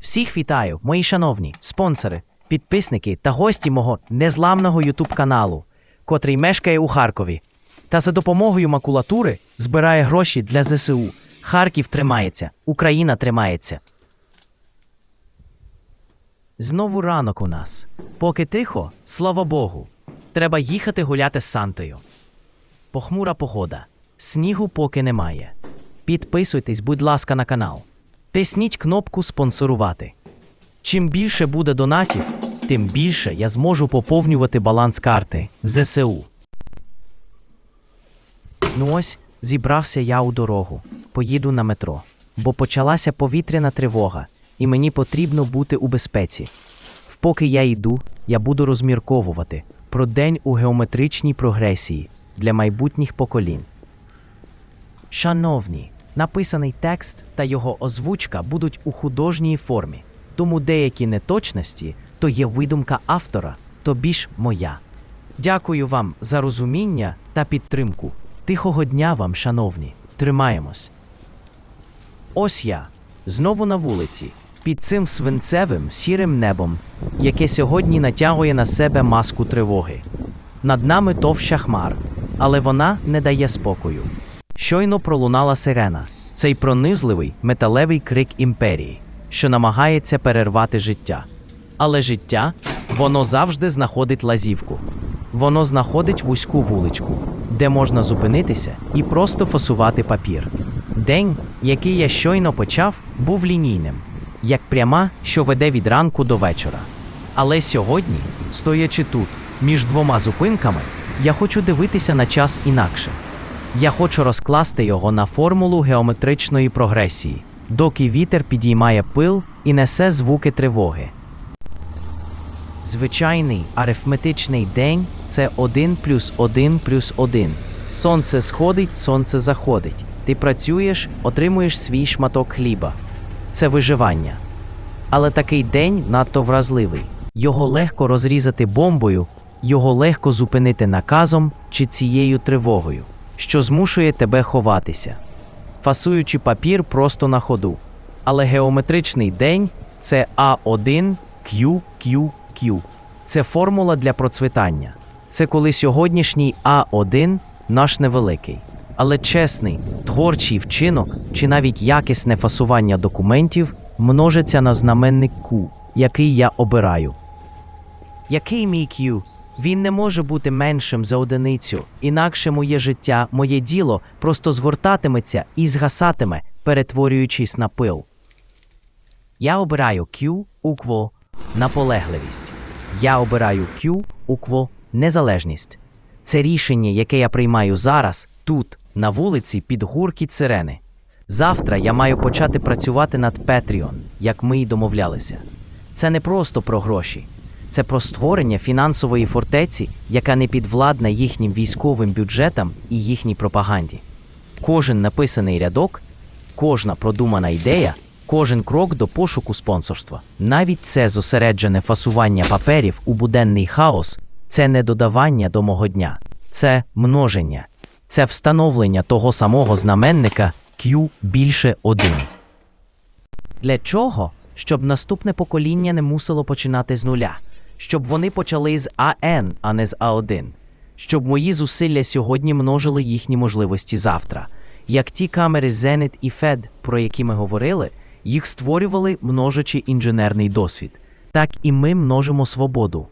Всіх вітаю, мої шановні спонсори, підписники та гості мого незламного Ютуб каналу, котрий мешкає у Харкові. Та за допомогою макулатури збирає гроші для ЗСУ. Харків тримається, Україна тримається. Знову ранок у нас. Поки тихо, слава Богу. Треба їхати гуляти з Сантою. Похмура погода. Снігу поки немає. Підписуйтесь, будь ласка, на канал. Тисніть кнопку спонсорувати. Чим більше буде донатів, тим більше я зможу поповнювати баланс карти ЗСУ. Ну ось, зібрався я у дорогу. Поїду на метро, бо почалася повітряна тривога, і мені потрібно бути у безпеці. Впоки я йду, я буду розмірковувати про день у геометричній прогресії для майбутніх поколінь. Шановні, написаний текст та його озвучка будуть у художній формі, тому деякі неточності то є видумка автора, то більш моя. Дякую вам за розуміння та підтримку. Тихого дня вам, шановні, тримаємось. Ось я, знову на вулиці, під цим свинцевим сірим небом, яке сьогодні натягує на себе маску тривоги. Над нами товща хмар, але вона не дає спокою. Щойно пролунала сирена, цей пронизливий металевий крик імперії, що намагається перервати життя. Але життя воно завжди знаходить лазівку. Воно знаходить вузьку вуличку, де можна зупинитися і просто фасувати папір. День, який я щойно почав, був лінійним, як пряма, що веде від ранку до вечора. Але сьогодні, стоячи тут, між двома зупинками, я хочу дивитися на час інакше. Я хочу розкласти його на формулу геометричної прогресії, доки вітер підіймає пил і несе звуки тривоги. Звичайний арифметичний день це 1 плюс 1 плюс 1. Сонце сходить, сонце заходить. Ти працюєш, отримуєш свій шматок хліба. Це виживання. Але такий день надто вразливий. Його легко розрізати бомбою, його легко зупинити наказом чи цією тривогою, що змушує тебе ховатися, фасуючи папір просто на ходу. Але геометричний день це А1 Q, Q, Q. Це формула для процвітання. Це коли сьогоднішній А1 наш невеликий, але чесний, творчий вчинок чи навіть якісне фасування документів множиться на знаменник Q, який я обираю. Який мій Q? Він не може бути меншим за одиницю, інакше моє життя, моє діло просто згортатиметься і згасатиме, перетворюючись на пил. Я обираю Q укво наполегливість. Я обираю Q укво незалежність. Це рішення, яке я приймаю зараз, тут, на вулиці, під гуркіт сирени. Завтра я маю почати працювати над Patreon, як ми й домовлялися. Це не просто про гроші, це про створення фінансової фортеці, яка не підвладна їхнім військовим бюджетам і їхній пропаганді. Кожен написаний рядок, кожна продумана ідея, кожен крок до пошуку спонсорства. Навіть це зосереджене фасування паперів у буденний хаос це не додавання до мого дня, це множення, це встановлення того самого знаменника Q більше 1. Для чого? Щоб наступне покоління не мусило починати з нуля, щоб вони почали з АН, а не з А1, щоб мої зусилля сьогодні множили їхні можливості завтра. Як ті камери Zenit і FED, про які ми говорили, їх створювали множачи інженерний досвід. Так і ми множимо свободу,